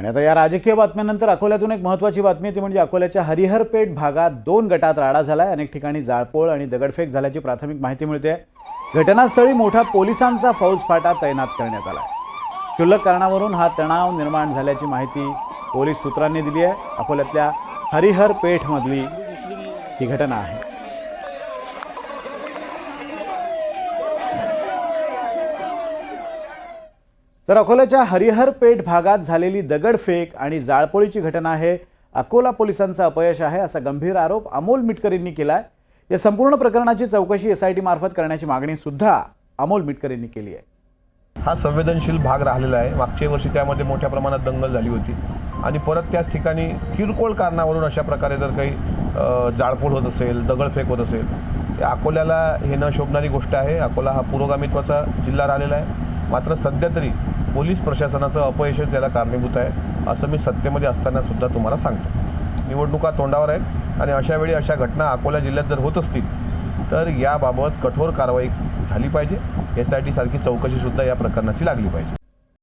आणि आता या राजकीय बातम्यानंतर अकोल्यातून एक महत्त्वाची बातमी ती म्हणजे अकोल्याच्या हरिहरपेठ भागात दोन गटात राडा झाला आहे अनेक ठिकाणी जाळपोळ आणि दगडफेक झाल्याची प्राथमिक माहिती मिळते. घटनास्थळी मोठा पोलिसांचा फौजफाटा तैनात करण्यात आला क्षुल्लक कारणावरून हा तणाव निर्माण झाल्याची माहिती पोलीस सूत्रांनी दिली आहे. अकोल्यातल्या हरिहर पेठमधली ही घटना आहे. तर अकोल्याच्या हरिहर पेठ भागात झालेली दगडफेक आणि जाळपोळीची घटना आहे अकोला पोलिसांचं अपयश आहे असा गंभीर आरोप अमोल मिटकर यांनी केला आहे या संपूर्ण प्रकरणाची चौकशी एस आय टी मार्फत करण्याची मागणी सुद्धा अमोल मिटकर यांनी केली आहे. हा संवेदनशील भाग राहिलेला आहे. मागच्या वर्षी त्यामध्ये मोठ्या प्रमाणात दंगल झाली होती. आणि परत त्याच ठिकाणी किरकोळ कारणावरून अशा प्रकारे जर काही जाळपोळ होत असेल दगडफेक होत असेल अकोल्याला हे न शोभणारी गोष्ट आहे. अकोला हा पुरोगामित्वाचा जिल्हा राहिलेला आहे. मात्र सध्या तरी पोलीस प्रशासनाचं अपयशच याला कारणीभूत आहे असं मी सत्तेमध्ये असताना सुद्धा तुम्हाला सांगतो. निवडणुका तोंडावर आहेत आणि अशा वेळी अशा घटना अकोला जिल्ह्यात जर होत असतील तर याबाबत कठोर कारवाई झाली पाहिजे. एस आय टी सारखी चौकशीसुद्धा या प्रकरणाची लागली पाहिजे.